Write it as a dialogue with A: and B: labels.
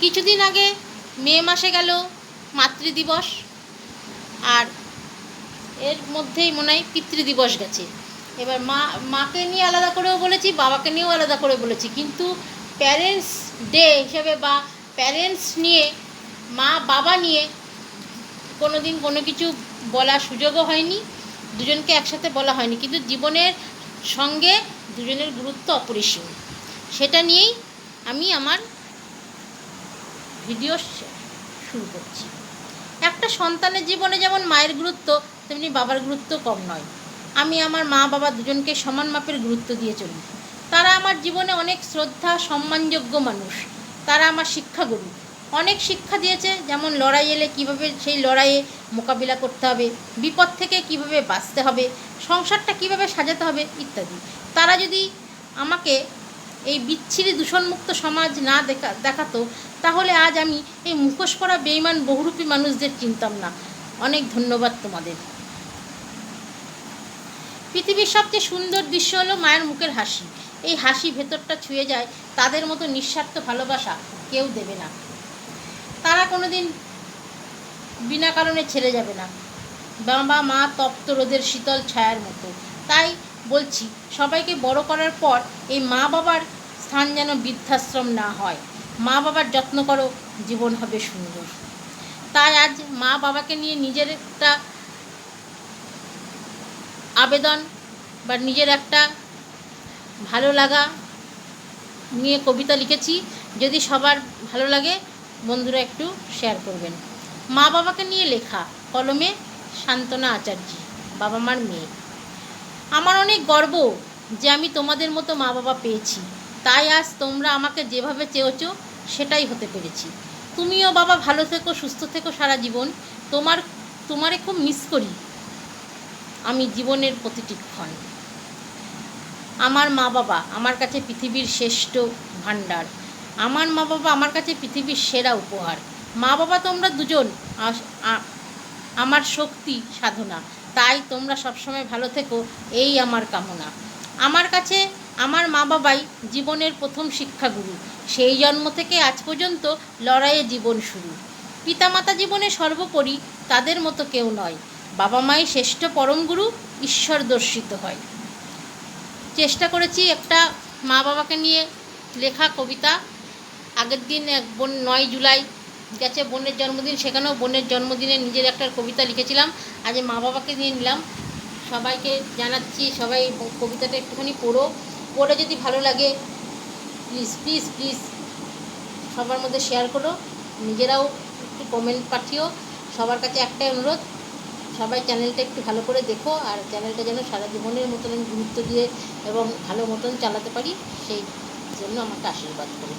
A: কিছুদিন আগে মে মাসে গেল মাতৃদিবস আর এর মধ্যেই মনে হয় পিতৃদিবস গেছে। এবার মা, মাকে নিয়ে আলাদা করেও বলেছি, বাবাকে নিয়েও আলাদা করে বলেছি। কিন্তু প্যারেন্টস ডে হিসেবে বা প্যারেন্টস নিয়ে, মা, বাবা নিয়ে কোনো দিন কোনো কিছু বলার সুযোগও হয়নি, দুজনকে একসাথে বলা হয়নি। কিন্তু জীবনের সঙ্গে দুজনের গুরুত্ব অপরিসীম। সেটা নিয়েই আমি আমার ভিডিও শুরু করছি। একটা সন্তানের জীবনে যেমন মায়ের গুরুত্ব, তেমনি বাবার গুরুত্ব কম নয়। আমি আমার মা বাবা দুজনকে সমান মাপের গুরুত্ব দিয়ে চলি। তারা আমার জীবনে অনেক শ্রদ্ধা, সম্মানযোগ্য মানুষ। তারা আমার শিক্ষাগুরু। অনেক শিক্ষা দিয়েছে, যেমন লড়াই এলে কীভাবে সেই লড়াইয়ে মোকাবিলা করতে হবে, বিপদ থেকে কীভাবে বাঁচতে হবে, সংসারটা কীভাবে সাজাতে হবে, ইত্যাদি। তারা যদি আমাকে এই বিচ্ছিরি দূষণমুক্ত সমাজ না দেখা দেখাতো, তাহলে আজ আমি এই মুখোশ পরা বেইমান বহুরূপী মানুষদের চিনতাম না। অনেক ধন্যবাদ তোমাদের। পৃথিবীর সবচেয়ে সুন্দর দৃশ্য হলো মায়ের মুখের হাসি। এই হাসি ভেতরটা ছুঁয়ে যায় তাদের মতো নিঃস্বার্থ ভালোবাসা কেউ দেবে না। তারা কোনোদিন বিনা কারণে ছেড়ে যাবে না। বাবা, মা তপ্ত রোদের শীতল ছায়ার মতো। তাই বলছি, সবাইকে বড় করার পর এই মা বাবার স্থান যেন বৃদ্ধাশ্রম না হয়। মা বাবার যত্ন করো, জীবন হবে সুন্দর। তাই আজ মা বাবাকে নিয়ে নিজের একটা আবেদন বা নিজের একটা ভালো লাগা নিয়ে কবিতা লিখেছি। যদি সবার ভালো লাগে, বন্ধুরা একটু শেয়ার করবেন। মা বাবাকে নিয়ে লেখা, কলমে সান্ত্বনা আচার্য বাবা মার মেয়ে। আমার অনেক গর্ব যে আমি তোমাদের মতো মা বাবা পেয়েছি। তাই আজ তোমরা আমাকে যেভাবে চেয়েছো, সেটাই হতে পেরেছি। তুমিও বাবা ভালো থেকো, সুস্থ থেকো সারা জীবন। তোমার, তোমারে খুব মিস করি আমি জীবনের প্রতিটি ক্ষণ। আমার মা বাবা আমার কাছে পৃথিবীর শ্রেষ্ঠ ভাণ্ডার। আমার মা বাবা আমার কাছে পৃথিবীর সেরা উপহার। মা বাবা তোমরা দুজন আমার শক্তি সাধনা। তাই তোমরা সবসময় ভালো থেকো, এই আমার কামনা। আমার কাছে আমার মা বাবাই জীবনের প্রথম শিক্ষাগুরু। সেই জন্ম থেকে আজ পর্যন্ত লড়াইয়ে জীবন শুরু। পিতামাতা জীবনে সর্বোপরি তাদের মতো কেউ নয়। বাবা মাই শ্রেষ্ঠ পরম গুরু ঈশ্বর দর্শিত হয়। চেষ্টা করেছি একটা মা বাবাকে নিয়ে লেখা কবিতা। আগের দিন এক বোন নয় জুলাই গেছে বোনের জন্মদিন, সেখানেও বোনের জন্মদিনে নিজের একটা কবিতা লিখেছিলাম। আজ মা বাবাকে নিয়ে নিলাম। সবাইকে জানাচ্ছি, সবাই কবিতাটা একটুখানি পড়ো। পড়ে যদি ভালো লাগে প্লিজ প্লিজ প্লিজ সবার মধ্যে শেয়ার করো। নিজেরাও একটু কমেন্ট পাঠিও। সবার কাছে একটাই অনুরোধ, সবাই চ্যানেলটা একটু ভালো করে দেখো আর চ্যানেলটা যেন সারা জীবনের মতন গুরুত্ব দিয়ে এবং ভালো মতন চালাতে পারি, সেই জন্য আমাকে আশীর্বাদ করো।